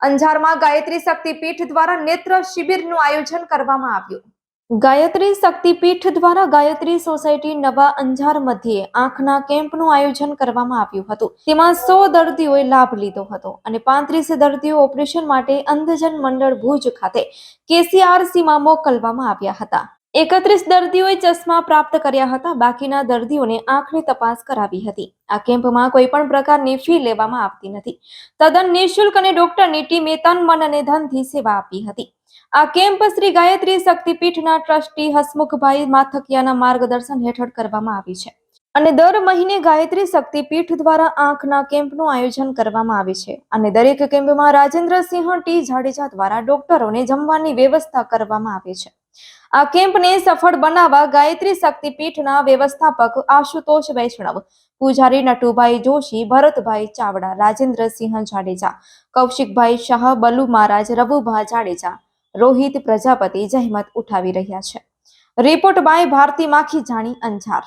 અંજારમાં ગાયત્રી શક્તિપીઠ દ્વારા નેત્ર શિબિરનું આયોજન કરવામાં આવ્યું. ગાયત્રી શક્તિપીઠ દ્વારા ગાયત્રી સોસાયટી નવા અંજાર મધ્યે આંખના કેમ્પનું આયોજન કરવામાં આવ્યું હતું. તેમાં સો દર્દીઓએ લાભ લીધો હતો અને પાંત્રીસ દર્દીઓ ઓપરેશન માટે અંધજન મંડળ ભુજ ખાતે કેસીઆરસીમાં મોકલવામાં આવ્યા હતા. એકત્રીસ દર્દીઓએ ચશ્મા પ્રાપ્ત કર્યા હતા. બાકીના દર્દીઓને આંખની તપાસ કરાવી હતી. આ કેમ્પમાં કોઈ પણ પ્રકારની ફી લેવામાં આવતી નથી. તદ્દન નિઃશુલ્ક અને ડોક્ટરની ટીમે તન મન અને ધનથી સેવા આપી હતી. આ કેમ્પ શ્રી ગાયત્રી શક્તિપીઠના ટ્રસ્ટી હસમુખભાઈ માથકિયાના માર્ગદર્શન હેઠળ કરવામાં આવી છે. અને દર મહિને ગાયત્રી શક્તિપીઠ દ્વારા આંખના કેમ્પનું આયોજન કરવામાં આવે છે. અને દરેક કેમ્પમાં રાજેન્દ્રસિંહ ટી જાડેજા દ્વારા ડોક્ટરોને જમવાની વ્યવસ્થા કરવામાં આવે છે. આ કેમ્પને સફળ બનાવવા ગાયત્રી શક્તિપીઠના વ્યવસ્થાપક આશુતોષ વૈષ્ણવ, પૂજારી નટુભાઈ જોશી, ભરતભાઈ ચાવડા, રાજેન્દ્રસિંહ જાડેજા, કૌશિકભાઈ શાહ બલુ મહારાજ, રઘુભા જાડેજા, રોહિત પ્રજાપતિ, જહેમત ઉઠાવી રહ્યા છે. રિપોર્ટ બાય ભારતી માખી, જાણી અંજાર.